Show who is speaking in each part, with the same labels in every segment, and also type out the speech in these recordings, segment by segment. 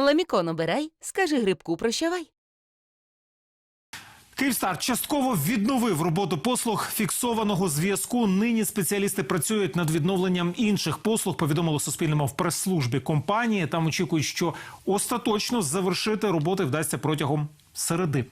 Speaker 1: Ламікон обирай, скажи грибку прощавай.
Speaker 2: Київстар частково відновив роботу послуг фіксованого зв'язку. Нині спеціалісти працюють над відновленням інших послуг. Повідомило Суспільному в прес-службі компанії. Там очікують, що остаточно завершити роботи вдасться протягом середи.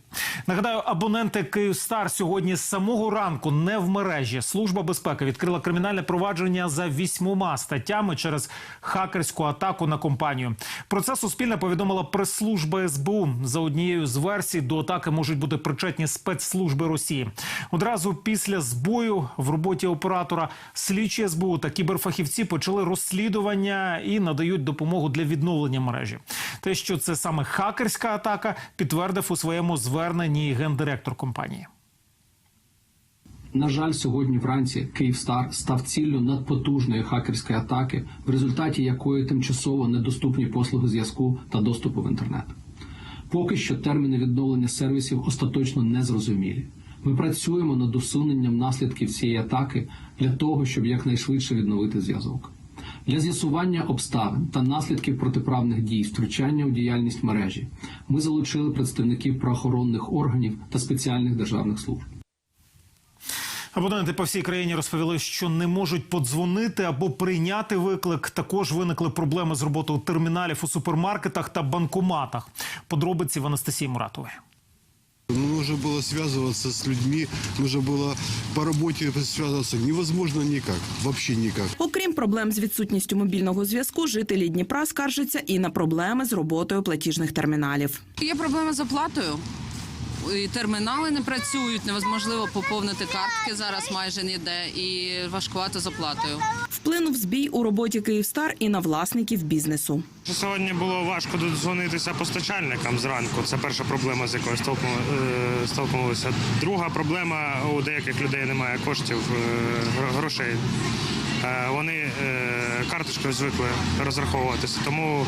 Speaker 2: Нагадаю, абоненти Київстар сьогодні з самого ранку не в мережі. Служба безпеки відкрила кримінальне провадження за вісьмома статтями через хакерську атаку на компанію. Про це Суспільне повідомила прес-служба СБУ. За однією з версій до атаки можуть бути причетні спецслужби Росії. Одразу після збою в роботі оператора слідчі СБУ та кіберфахівці почали розслідування і надають допомогу для відновлення мережі. Те, що це саме хакерська атака, підтвердив у своєму зверненні гендиректор компанії.
Speaker 3: На жаль, сьогодні вранці Київстар став ціллю надпотужної хакерської атаки, в результаті якої тимчасово недоступні послуги зв'язку та доступу в інтернет. Поки що терміни відновлення сервісів остаточно не зрозумілі. Ми працюємо над усуненням наслідків цієї атаки для того, щоб якнайшвидше відновити зв'язок. Для з'ясування обставин та наслідків протиправних дій втручання у діяльність мережі ми залучили представників правоохоронних органів та спеціальних державних служб.
Speaker 2: Абоненти по всій країні розповіли, що не можуть подзвонити або прийняти виклик. Також виникли проблеми з роботою терміналів у супермаркетах та банкоматах. Подробиці в Анастасії Муратової
Speaker 4: Нужно было связываться с людьми, нужно было по работе связываться. Невозможно никак, вообще никак.
Speaker 5: Окрім проблем з відсутністю мобільного зв'язку, жителі Дніпра скаржаться і на проблеми з роботою платіжних терміналів.
Speaker 6: Є проблеми з оплатою. І термінали не працюють, неможливо поповнити картки зараз майже ніде, і важкувато з оплатою.
Speaker 5: Вплинув збій у роботі Київстар і на власників бізнесу.
Speaker 7: Сьогодні було важко додзвонитися постачальникам зранку. Це перша проблема, з якою е, столкнулися. Друга проблема у деяких людей немає коштів е, грошей. Е, Вони карточкою звикли розраховуватися, тому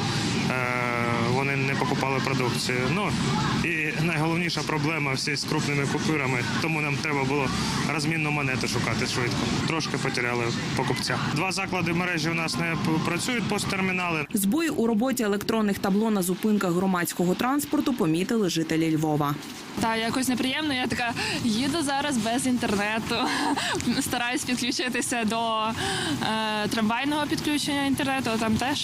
Speaker 7: вони не покупали продукцію. Ну і найголовніша проблема всі з крупними купюрами, тому нам треба було розмінну монету шукати швидко. Трошки потеряли покупця. Два заклади мережі у нас не працюють посттермінали.
Speaker 5: Збої у роботі електронних табло на зупинках громадського транспорту помітили жителі Львова.
Speaker 8: Та якось неприємно. Я така їду зараз без інтернету. Стараюсь підключитися до е, трамвайного підключення інтернету. Там теж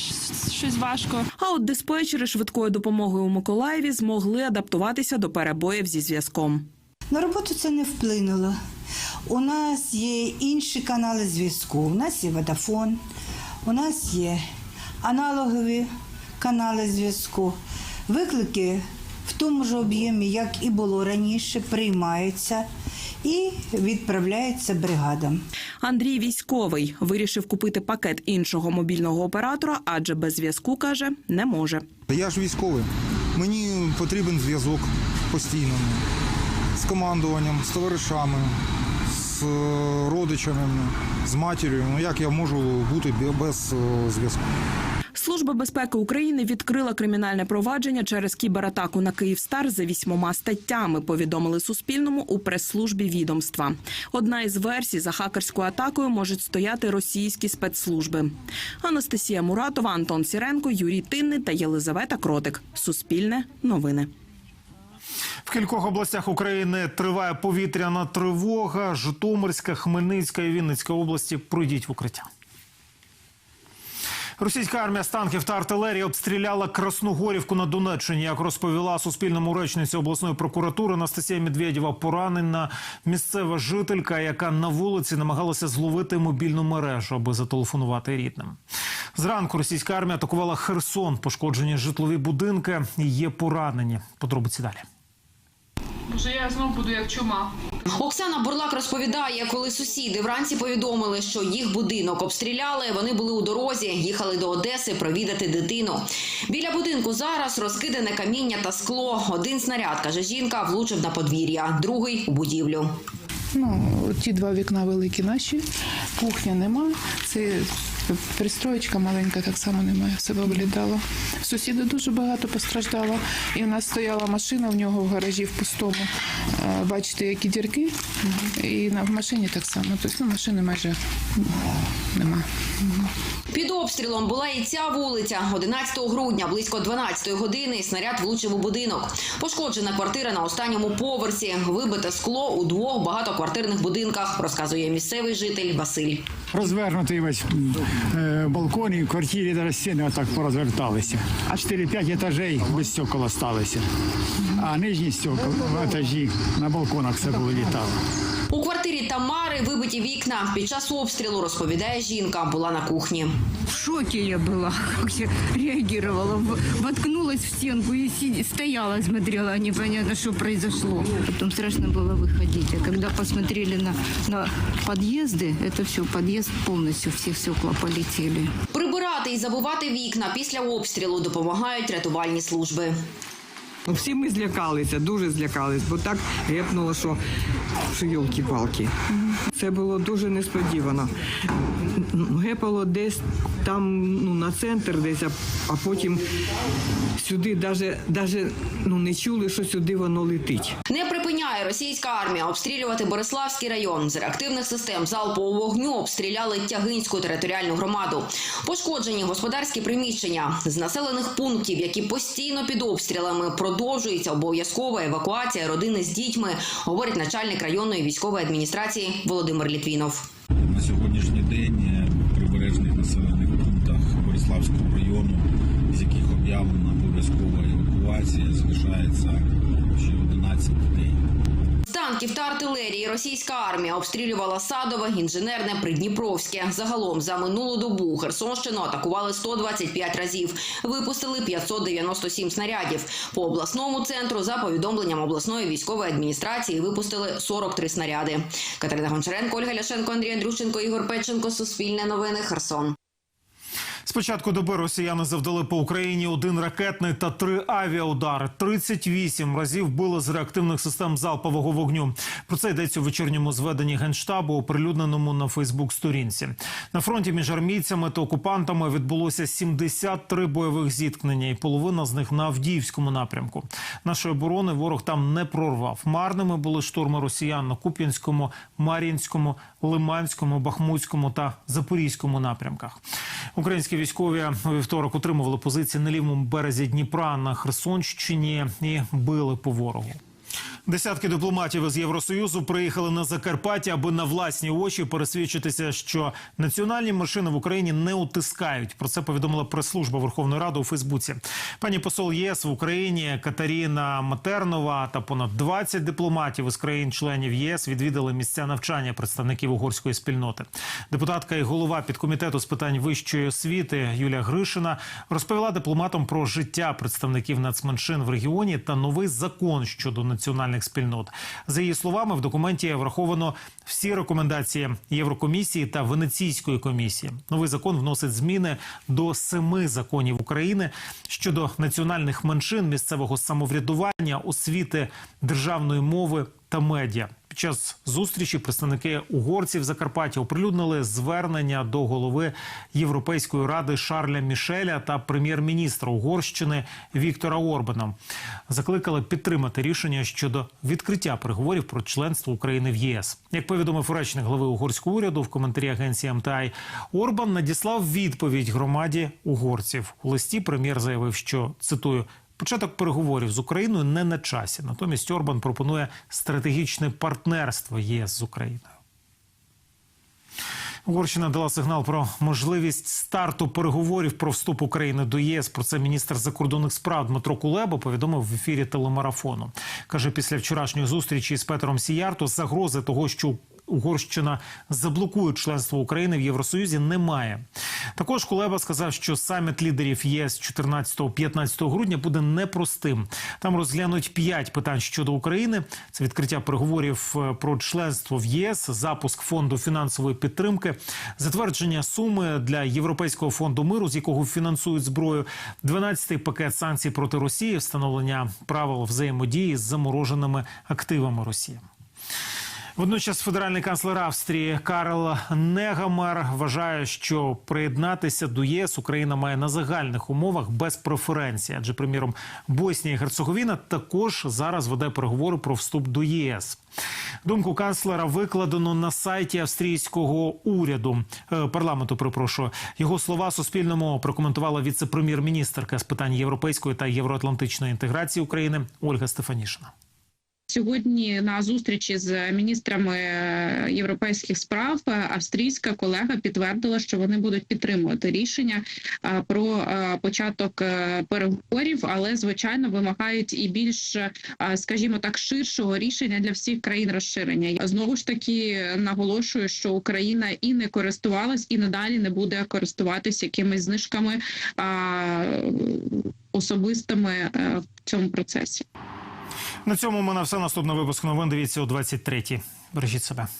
Speaker 8: щось важко.
Speaker 5: А от диспетчери швидкої допомоги у Миколаєві змогли адаптуватися до перебоїв зі зв'язком.
Speaker 9: На роботу це не вплинуло. У нас є інші канали зв'язку. У нас є Водафон, у нас є аналогові канали зв'язку. Виклики в тому ж об'ємі, як і було раніше, приймаються і відправляються бригадам.
Speaker 5: Андрій військовий вирішив купити пакет іншого мобільного оператора, адже без зв'язку каже не може.
Speaker 10: Я ж військовий. Мені потрібен зв'язок постійно з командуванням, з товаришами, з е, родичами, з матір'ю. Ну як я можу бути без е, зв'язку?
Speaker 5: Служба безпеки України відкрила кримінальне провадження через кібератаку на Київстар за вісьмома статтями. Повідомили Суспільному у прес-службі відомства. Одна із версій за хакерською атакою можуть стояти російські спецслужби. Анастасія Муратова, Антон Сіренко, Юрій Тинний та Єлизавета Кротик. Суспільне новини.
Speaker 2: В кількох областях України триває повітряна тривога. Житомирська, Хмельницька і Вінницька області пройдіть в укриття. Російська армія з танків та артилерії обстріляла Красногорівку на Донеччині. Як розповіла Суспільному речниця обласної прокуратури Анастасія Медведєва, поранена місцева жителька, яка на вулиці намагалася зловити мобільну мережу, аби зателефонувати рідним. Зранку російська армія атакувала Херсон, пошкоджені житлові будинки. Є поранені. Подробиці далі.
Speaker 8: Може, я знову буду як чума.
Speaker 11: Оксана Бурлак розповідає, коли сусіди вранці повідомили, що їх будинок обстріляли. Вони були у дорозі, їхали до Одеси провідати дитину. Біля будинку зараз розкидане каміння та скло. Один снаряд, каже жінка, влучив на подвір'я, другий у будівлю.
Speaker 12: Ну, ті два вікна великі наші, кухня нема. Це пристроєчка маленька так само немає, все вилітало. Сусіди дуже багато постраждало. І в нас стояла машина в нього в гаражі в пустому. Е, Бачите, які дірки. І в машині так само. Тобто ну, машини майже нема.
Speaker 11: Обстрілом була і ця вулиця. 11 грудня, близько 12 години, снаряд влучив у будинок. Пошкоджена квартира на останньому поверсі. Вибите скло у двох багатоквартирних будинках, розказує місцевий житель Василь.
Speaker 13: розвернутий весь е, балкон і в квартирі зараз стіни отак порозверталися. А 4-5 етажей без стекол залишилися. А нижні стекол в етажі на балконах все було літало.
Speaker 11: У квартирі Тамари вибиті вікна. Під час обстрілу розповідає жінка, була на кухні.
Speaker 14: В шоке я была, как я реагировала. В- Воткнулась в стенку и си- стояла, смотрела, непонятно, что произошло. Потом страшно было выходить. А когда посмотрели на, на подъезды, это все, подъезд полностью, все стекла полетели.
Speaker 11: Прибирати і забувати вікна після обстрілу допомагають рятувальні служби.
Speaker 15: Ну, всі ми злякалися, дуже злякались, бо так гепнуло, що, що йолки-палки. Це було дуже несподівано. Гепало десь там ну, на центр, десь, а потім сюди навіть, навіть ну, не чули, що сюди воно летить.
Speaker 11: Не припиняє російська армія обстрілювати Бориславський район. З реактивних систем залпового вогню обстріляли Тягинську територіальну громаду. Пошкоджені господарські приміщення з населених пунктів, які постійно під обстрілами продовжується обов'язкова евакуація родини з дітьми, говорить начальник районної військової адміністрації Володимир Літвінов.
Speaker 16: На сьогоднішній день е, в прибережних населених пунктах Бориславського району, з яких об'явлена обов'язкова евакуація, залишається ще 11 дітей.
Speaker 11: Танків та артилерії російська армія обстрілювала Садове, інженерне, Придніпровське. Загалом за минулу добу Херсонщину атакували 125 разів. Випустили 597 снарядів. По обласному центру, за повідомленням обласної військової адміністрації, випустили 43 снаряди. Катерина Гончаренко, Ольга Ляшенко, Андрій Андрющенко, Ігор Печенко. Суспільне новини. Херсон.
Speaker 2: З початку доби росіяни завдали по Україні один ракетний та три авіаудари. 38 разів били з реактивних систем залпового вогню. Про це йдеться у вечірньому зведенні генштабу, оприлюдненому на Фейсбук-сторінці. На фронті між армійцями та окупантами відбулося 73 бойових зіткнення, і половина з них на Авдіївському напрямку. Нашої оборони ворог там не прорвав. Марними були штурми росіян на Куп'янському, Мар'їнському, Лиманському, Бахмутському та Запорізькому напрямках. Українські військові у вівторок утримували позиції на лівому березі Дніпра на Херсонщині і били по ворогу. Десятки дипломатів із Євросоюзу приїхали на Закарпаття, аби на власні очі пересвідчитися, що національні машини в Україні не утискають. Про це повідомила прес-служба Верховної Ради у Фейсбуці. Пані посол ЄС в Україні Катаріна Матернова та понад 20 дипломатів із країн-членів ЄС відвідали місця навчання представників угорської спільноти. Депутатка і голова підкомітету з питань вищої освіти Юлія Гришина розповіла дипломатам про життя представників нацменшин в регіоні та новий закон щодо національних спільнот. За її словами, в документі враховано всі рекомендації Єврокомісії та Венеційської комісії. Новий закон вносить зміни до семи законів України щодо національних меншин, місцевого самоврядування, освіти, державної мови та медіа. Під час зустрічі представники угорців Закарпаття оприлюднили звернення до голови Європейської ради Шарля Мішеля та прем'єр-міністра Угорщини Віктора Орбана. Закликали підтримати рішення щодо відкриття переговорів про членство України в ЄС. Як повідомив речник глави угорського уряду в коментарі агенції МТАЙ, Орбан надіслав відповідь громаді угорців. У листі прем'єр заявив, що цитую. Початок переговорів з Україною не на часі. Натомість Орбан пропонує стратегічне партнерство ЄС з Україною. Угорщина дала сигнал про можливість старту переговорів про вступ України до ЄС. Про це міністр закордонних справ Дмитро Кулеба повідомив в ефірі телемарафону. каже, після вчорашньої зустрічі з Петром Сіярто загрози того, що Угорщина заблокує членство України в Євросоюзі, немає. Також Кулеба сказав, що саміт лідерів ЄС 14-15 грудня буде непростим. Там розглянуть п'ять питань щодо України: це відкриття переговорів е, про членство в ЄС, запуск фонду фінансової підтримки, затвердження суми для Європейського фонду миру, з якого фінансують зброю, 12-й пакет санкцій проти Росії, встановлення правил взаємодії з замороженими активами Росії. Водночас федеральний канцлер Австрії Карл Негамер вважає, що приєднатися до ЄС Україна має на загальних умовах без преференцій. Адже, приміром, Боснія і Герцеговіна також зараз веде переговори про вступ до ЄС. Думку канцлера викладено на сайті австрійського уряду е, парламенту. Перепрошую його слова Суспільному прокоментувала віце-прем'єр-міністрка з питань європейської та євроатлантичної інтеграції України Ольга Стефанішина.
Speaker 17: Сьогодні на зустрічі з міністрами е, європейських справ е, австрійська колега підтвердила, що вони будуть підтримувати рішення е, про початок переговорів, але звичайно вимагають і більш, скажімо так, ширшого рішення для всіх країн розширення. Знову ж таки наголошую, що Україна і не користувалась, і надалі не буде користуватись якимись знижками особистими в цьому процесі.
Speaker 2: На цьому в мене все наступний випуск новин. Дивіться о 23-й. Бережіть себе.